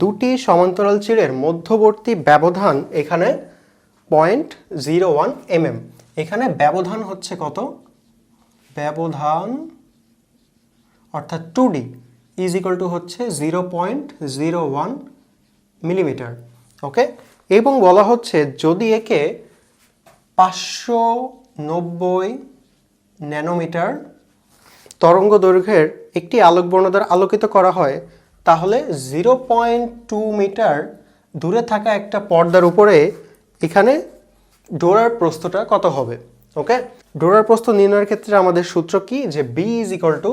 দুটি সমান্তরাল চিড়ের মধ্যবর্তী ব্যবধান এখানে পয়েন্ট জিরো ওয়ান এমএম এখানে ব্যবধান হচ্ছে কত? ব্যবধান, অর্থাৎ two d is equal to হচ্ছে zero point zero one millimetre okay এবং বলা হচ্ছে যদি একে পাঁচশো নব্বই ন্যানোমিটার তরঙ্গ দৈর্ঘ্যের একটি আলোকবর্ণ দ্বারা আলোকিত করা হয় তাহলে জিরো পয়েন্ট টু মিটার দূরে থাকা একটা পর্দার উপরে এখানে ডোরার প্রস্থটা কত হবে? ওকে ডোরার প্রস্থ নির্ণয়ের ক্ষেত্রে আমাদের সূত্র কি? যে b is equal to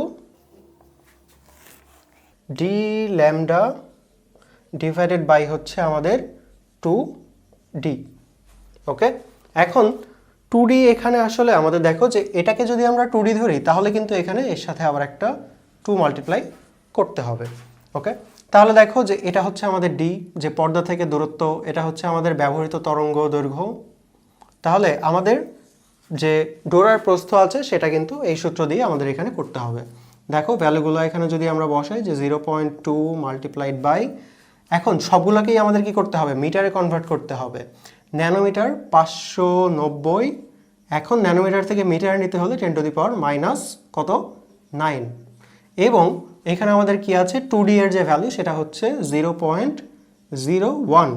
d lambda divided by হচ্ছে আমাদের টু ডি ওকে এখন টু ডি এখানে আসলে আমাদের দেখো যে এটাকে যদি আমরা টু ডি ধরি, তাহলে কিন্তু এখানে এর সাথে আবার একটা টু মাল্টিপ্লাই করতে হবে। ওকে তাহলে দেখো যে এটা হচ্ছে আমাদের ডি যে পর্দা থেকে দূরত্ব, এটা হচ্ছে আমাদের ব্যবহৃত তরঙ্গ দৈর্ঘ্য। তাহলে আমাদের যে ডোরার প্রস্থ আছে, সেটা কিন্তু এই সূত্র দিয়ে আমাদের এখানে করতে হবে। দেখো ভ্যালুগুলো এখানে যদি আমরা বসাই, যে zero point two multiplied by এখন সবগুলোকেই আমাদের কি করতে হবে? মিটারে কনভার্ট করতে হবে। ন্যানোমিটার পাঁচশো নব্বই, এখন ন্যানোমিটার থেকে মিটারে নিতে হলে ten to the power minus কত? নাইন এবং এখানে আমাদের কি আছে? টু ডি এর যে ভ্যালু সেটা হচ্ছে zero point zero one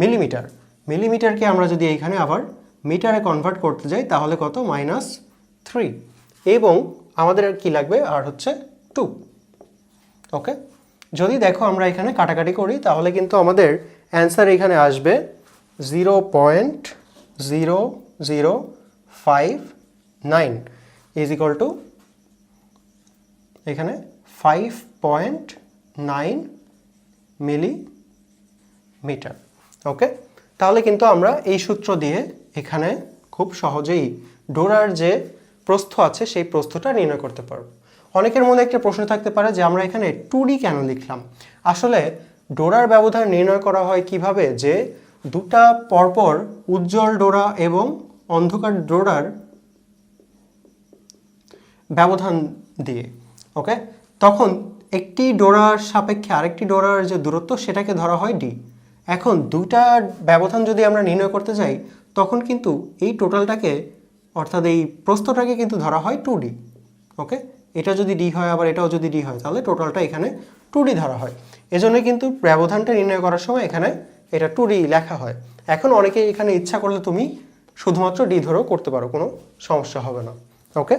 millimetre মিলিমিটারকে আমরা যদি এইখানে আবার মিটারে কনভার্ট করতে যাই, তাহলে কত? মাইনাস থ্রি এবং আমাদের কি লাগবে? আর হচ্ছে টু ওকে যদি দেখো আমরা এখানে কাটাকাটি করি, তাহলে কিন্তু আমাদের অ্যান্সার এখানে আসবে zero point zero zero five nine is equal to এখানে five point nine millimetre okay তাহলে কিন্তু আমরা এই সূত্র দিয়ে এখানে খুব সহজেই ডোরার যে প্রস্থ আছে, সেই প্রস্থটা নির্ণয় করতে পারব। অনেকের মনে একটা প্রশ্ন থাকতে পারে যে আমরা এখানে টু কেন লিখলাম? আসলে ডোরার ব্যবধান নির্ণয় করা হয় কীভাবে যে দুটা পরপর উজ্জ্বল ডোরা এবং অন্ধকার ডোরার ব্যবধান দিয়ে। ওকে তখন একটি ডোরার সাপেক্ষে আরেকটি ডোরার যে দূরত্ব, সেটাকে ধরা হয় ডি এখন দুইটা ব্যবধান যদি আমরা নির্ণয় করতে যাই, তখন কিন্তু এই টোটালটাকে, অর্থাৎ এই প্রস্তটাকে কিন্তু ধরা হয় টু ডি ওকে? এটা যদি ডি হয়, আবার এটাও যদি ডি হয়, তাহলে টোটালটা এখানে টু ডি ধরা হয়। এজন্যই কিন্তু ব্যবধানটা নির্ণয় করার সময় এখানে এটা টু ডি লেখা হয়। এখন অনেকে এখানে ইচ্ছা করলে তুমি শুধুমাত্র ডি ধরেও করতে পারো, কোনো সমস্যা হবে না। ওকে?